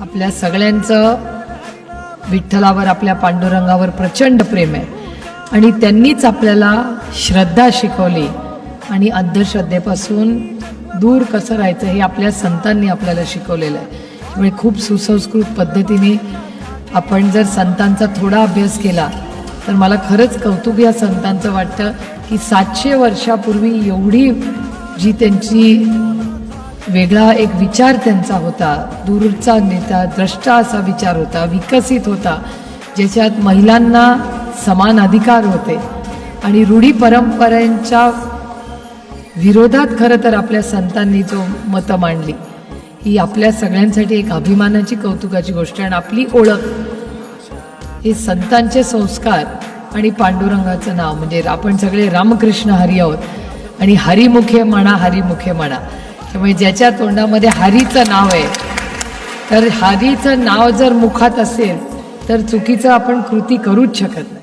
आपल्या सगळ्यांचं विठ्ठलावर आपल्या पांडुरंगावर प्रचंड प्रेम आहे. आणि त्यांनीच आपल्याला श्रद्धा शिकवली. आणि अंधश्रद्धेपासून दूर कसं राहायचं हे आपल्या संतांनी आपल्याला शिकवलेलं आहे. त्यामुळे खूप सुसंस्कृत पद्धतीने आपण जर संतांचा थोडा अभ्यास केला तर मला खरंच कौतुक या संतांचं वाटतं की सातशे वर्षापूर्वी एवढी जी त्यांची वेगळा एक विचार त्यांचा होता. दूरचा नेता द्रष्टा असा विचार होता विकसित होता ज्याच्यात महिलांना समान अधिकार होते. आणि रूढी परंपरांच्या विरोधात खरं तर आपल्या संतांनी जो मतं मांडली ही आपल्या सगळ्यांसाठी एक अभिमानाची कौतुकाची गोष्ट आणि आपली ओळख हे संतांचे संस्कार आणि पांडुरंगाचं नाव. म्हणजे आपण सगळे रामकृष्ण हरी आहोत. आणि हरिमुखे म्हणा हरिमुखे म्हणा. त्यामुळे ज्याच्या तोंडामध्ये हरीचं नाव आहे तर हरीचं नाव जर मुखात असेल तर चुकीचं आपण कृती करूच शकत